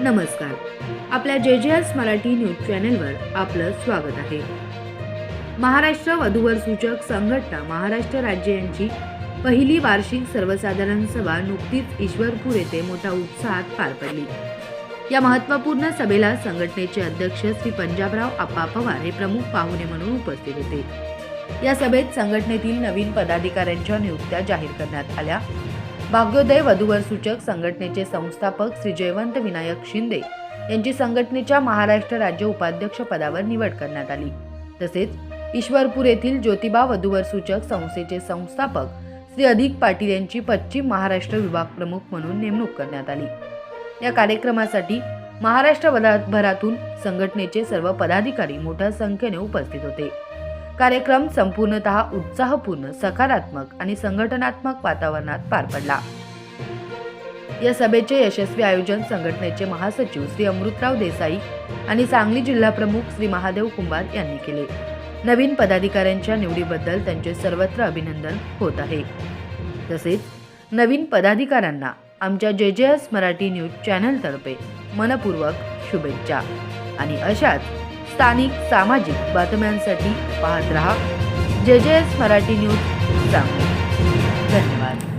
नमस्कार. आपल्या जे जे एस मराठी न्यूज चॅनेलवर आपलं स्वागत आहे. महाराष्ट्र वधूवर सूचक संघटना महाराष्ट्र राज्य यांची पहिली वार्षिक सर्वसाधारण सभा नुकतीच ईश्वरपूर येथे मोठ्या उत्साहात पार पडली. या महत्त्वपूर्ण सभेला संघटनेचे अध्यक्ष श्री पंजाबराव आप्पा पवार हे प्रमुख पाहुणे म्हणून उपस्थित होते. या सभेत संघटनेतील नवीन पदाधिकाऱ्यांच्या नियुक्त्या जाहीर करण्यात आल्या. भाग्योदय वधूवर सूचक संघटनेचे संस्थापक श्री जयवंत विनायक शिंदे यांची संघटनेच्या महाराष्ट्र राज्य उपाध्यक्ष पदावर निवड करण्यात आली. तसेच ईश्वरपूर येथील ज्योतिबा वधूवर सूचक संस्थेचे संस्थापक श्री अधिक पाटील यांची पश्चिम महाराष्ट्र विभाग प्रमुख म्हणून नेमणूक करण्यात आली. या कार्यक्रमासाठी महाराष्ट्र भरातून संघटनेचे सर्व पदाधिकारी मोठ्या संख्येने उपस्थित होते. कार्यक्रम संपूर्णतः उत्साहपूर्ण सकारात्मक आणि संघटनात्मक वातावरणात पार पडला. या सभेचे यशस्वी आयोजन संघटनेचे महासचिव श्री अमृतराव देसाई आणि सांगली जिल्हा प्रमुख श्री महादेव कुंभार यांनी केले. नवीन पदाधिकाऱ्यांच्या निवडीबद्दल त्यांचे सर्वत्र अभिनंदन होत आहे. तसेच नवीन पदाधिकाऱ्यांना आमच्या जे जे एस मराठी न्यूज चॅनलतर्फे मनपूर्वक शुभेच्छा. आणि अशाच स्थानिक सामाजिक बातम्यांसाठी पाहत रहा. जे जे एस मराठी न्यूज सांगू धन्यवाद.